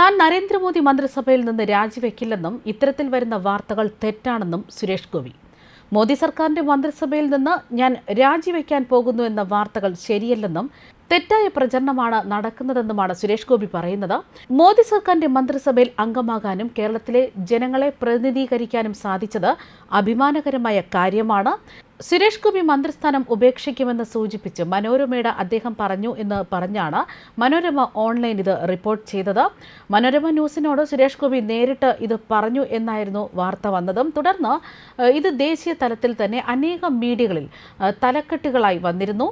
താൻ നരേന്ദ്രമോദി മന്ത്രിസഭയിൽ നിന്ന് രാജിവെക്കില്ലെന്നും ഇത്തരത്തിൽ വരുന്ന വാർത്തകൾ തെറ്റാണെന്നും സുരേഷ് ഗോപി. മോദി സർക്കാരിന്റെ മന്ത്രിസഭയിൽ നിന്ന് ഞാൻ രാജിവെക്കാൻ പോകുന്നു എന്ന വാർത്തകൾ ശരിയല്ലെന്നും തെറ്റായ പ്രചരണമാണ് നടക്കുന്നതെന്നുമാണ് സുരേഷ് ഗോപി പറയുന്നത്. മോദി സർക്കാരിന്റെ മന്ത്രിസഭയിൽ അംഗമാകാനും കേരളത്തിലെ ജനങ്ങളെ പ്രതിനിധീകരിക്കാനും സാധിച്ചത് അഭിമാനകരമായ കാര്യമാണ്. സുരേഷ് ഗോപി മന്ത്രിസ്ഥാനം ഉപേക്ഷിക്കുമെന്ന് സൂചിപ്പിച്ച് മനോരമയുടെ അദ്ദേഹം പറഞ്ഞു എന്ന് പറഞ്ഞാണ് മനോരമ ഓൺലൈൻ ഇത് റിപ്പോർട്ട് ചെയ്തത്. മനോരമ ന്യൂസിനോട് സുരേഷ് ഗോപി നേരിട്ട് ഇത് പറഞ്ഞു എന്നായിരുന്നു വാർത്ത വന്നതും. തുടർന്ന് ഇത് ദേശീയ തലത്തിൽ തന്നെ അനേകം മീഡിയകളിൽ തലക്കെട്ടുകളായി വന്നിരുന്നു.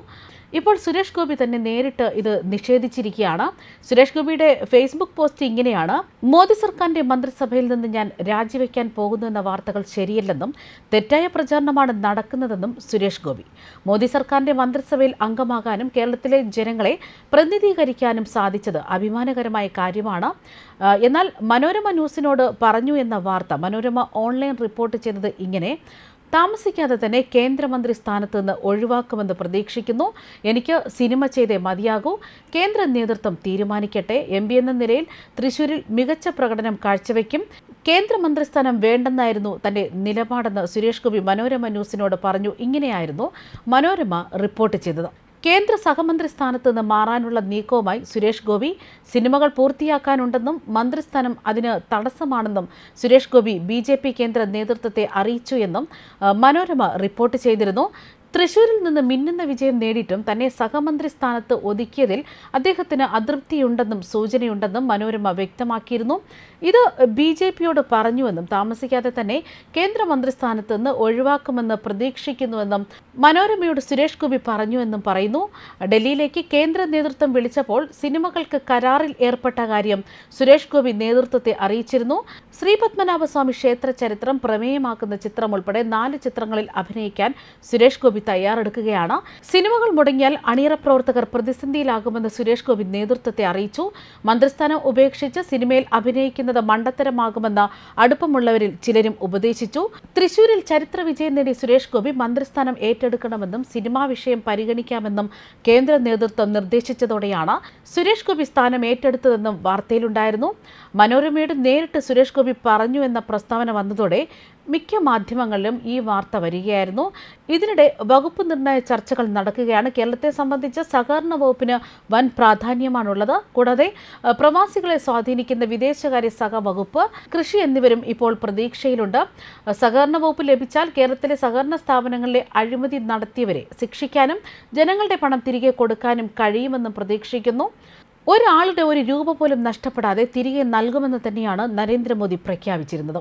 ഇപ്പോൾ സുരേഷ് ഗോപി തന്നെ നേരിട്ട് ഇത് നിഷേധിച്ചിരിക്കുകയാണ്. സുരേഷ് ഗോപിയുടെ ഫേസ്ബുക്ക് പോസ്റ്റ് ഇങ്ങനെയാണ്. മോദി സർക്കാരിന്റെ മന്ത്രിസഭയിൽ നിന്ന് ഞാൻ രാജിവെക്കാൻ പോകുന്നു എന്ന വാർത്തകൾ ശരിയല്ലെന്നും തെറ്റായ പ്രചാരണമാണ് നടക്കുന്നതെന്നും സുരേഷ് ഗോപി. മോദി സർക്കാരിന്റെ മന്ത്രിസഭയിൽ അംഗമാകാനും കേരളത്തിലെ ജനങ്ങളെ പ്രതിനിധീകരിക്കാനും സാധിച്ചത് അഭിമാനകരമായ കാര്യമാണ്. എന്നാൽ മനോരമ ന്യൂസിനോട് പറഞ്ഞു എന്ന വാർത്ത മനോരമ ഓൺലൈൻ റിപ്പോർട്ട് ചെയ്തത് ഇങ്ങനെ. താമസിക്കാതെ തന്നെ കേന്ദ്രമന്ത്രി സ്ഥാനത്ത് നിന്ന് ഒഴിവാക്കുമെന്ന് പ്രതീക്ഷിക്കുന്നു. എനിക്ക് സിനിമ ചെയ്തേ മതിയാകൂ. കേന്ദ്ര നേതൃത്വം തീരുമാനിക്കട്ടെ. എം പി എന്ന നിലയിൽ തൃശൂരിൽ മികച്ച പ്രകടനം കാഴ്ചവെക്കും. കേന്ദ്രമന്ത്രിസ്ഥാനം വേണ്ടെന്നായിരുന്നു തന്റെ നിലപാടെന്ന് സുരേഷ് ഗോപി മനോരമ ന്യൂസിനോട് പറഞ്ഞു. ഇങ്ങനെയായിരുന്നു മനോരമ റിപ്പോർട്ട് ചെയ്തത്. കേന്ദ്ര സഹമന്ത്രി സ്ഥാനത്ത് നിന്ന് മാറാനുള്ള നീക്കവുമായി സുരേഷ് ഗോപി സിനിമകൾ പൂർത്തിയാക്കാനുണ്ടെന്നും മന്ത്രിസ്ഥാനം അതിന് തടസ്സമാണെന്നും സുരേഷ് ഗോപി ബി കേന്ദ്ര നേതൃത്വത്തെ അറിയിച്ചു എന്നും മനോരമ റിപ്പോർട്ട് ചെയ്തിരുന്നു. തൃശൂരിൽ നിന്ന് മിന്നുന്ന വിജയം നേടിയിട്ടും തന്നെ സഹമന്ത്രി സ്ഥാനത്ത് ഒതുക്കിയതിൽ അദ്ദേഹത്തിന് അതൃപ്തിയുണ്ടെന്നും സൂചനയുണ്ടെന്നും മനോരമ വ്യക്തമാക്കിയിരുന്നു. ഇത് ബി ജെ പിയോട് പറഞ്ഞുവെന്നും താമസിക്കാതെ തന്നെ കേന്ദ്രമന്ത്രി സ്ഥാനത്ത് നിന്ന് ഒഴിവാക്കുമെന്ന് പ്രതീക്ഷിക്കുന്നുവെന്നും മനോരമയോട് സുരേഷ് ഗോപി പറഞ്ഞുവെന്നും പറയുന്നു. ഡൽഹിയിലേക്ക് കേന്ദ്ര നേതൃത്വം വിളിച്ചപ്പോൾ സിനിമകൾക്ക് കരാറിൽ ഏർപ്പെട്ട കാര്യം സുരേഷ് ഗോപി നേതൃത്വത്തെ അറിയിച്ചിരുന്നു. ശ്രീപത്മനാഭസ്വാമി ക്ഷേത്ര ചരിത്രം പ്രമേയമാക്കുന്ന ചിത്രം ഉൾപ്പെടെ നാല് ചിത്രങ്ങളിൽ അഭിനയിക്കാൻ സുരേഷ് ഗോപി തയ്യാറെടുക്കുകയാണ്. സിനിമകൾ മുടങ്ങിയാൽ അണിയറ പ്രവർത്തകർ പ്രതിസന്ധിയിലാകുമെന്ന് സുരേഷ് ഗോപി നേതൃത്വത്തെ അറിയിച്ചു. മന്ത്രിസ്ഥാനം ഉപേക്ഷിച്ച് സിനിമയിൽ അഭിനയിക്കുന്നത് മണ്ടത്തരമാകുമെന്ന് അടുപ്പമുള്ളവരിൽ ചിലരും ഉപദേശിച്ചു. തൃശൂരിൽ ചരിത്ര വിജയം നേടി സുരേഷ് ഗോപി മന്ത്രിസ്ഥാനം ഏറ്റെടുക്കണമെന്നും സിനിമാ വിഷയം പരിഗണിക്കാമെന്നും കേന്ദ്ര നേതൃത്വം നിർദ്ദേശിച്ചതോടെയാണ് സുരേഷ് ഗോപി സ്ഥാനം ഏറ്റെടുത്തതെന്നും വാർത്തയിലുണ്ടായിരുന്നു. മനോരമയോട് നേരിട്ട് സുരേഷ് ഗോപി പറഞ്ഞു എന്ന പ്രസ്താവന വന്നതോടെ മിക്ക മാധ്യമങ്ങളിലും ഈ വാർത്ത വരികയായിരുന്നു. ഇതിനിടെ വകുപ്പ് നിർണയ ചർച്ചകൾ നടക്കുകയാണ്. കേരളത്തെ സംബന്ധിച്ച് സഹകരണ വകുപ്പിന് വൻ പ്രാധാന്യമാണുള്ളത്. കൂടാതെ പ്രവാസികളെ സ്വാധീനിക്കുന്ന വിദേശകാര്യ സഹവകുപ്പ് കൃഷി എന്നിവരും ഇപ്പോൾ പ്രതീക്ഷയിലുണ്ട്. സഹകരണ വകുപ്പ് ലഭിച്ചാൽ കേരളത്തിലെ സഹകരണ സ്ഥാപനങ്ങളിലെ അഴിമതി നടത്തിയവരെ ശിക്ഷിക്കാനും ജനങ്ങളുടെ പണം തിരികെ കൊടുക്കാനും കഴിയുമെന്നും പ്രതീക്ഷിക്കുന്നു. ഒരാളുടെ ഒരു രൂപ പോലും നഷ്ടപ്പെടാതെ തിരികെ നൽകുമെന്ന് തന്നെയാണ് നരേന്ദ്രമോദി പ്രഖ്യാപിച്ചിരുന്നത്.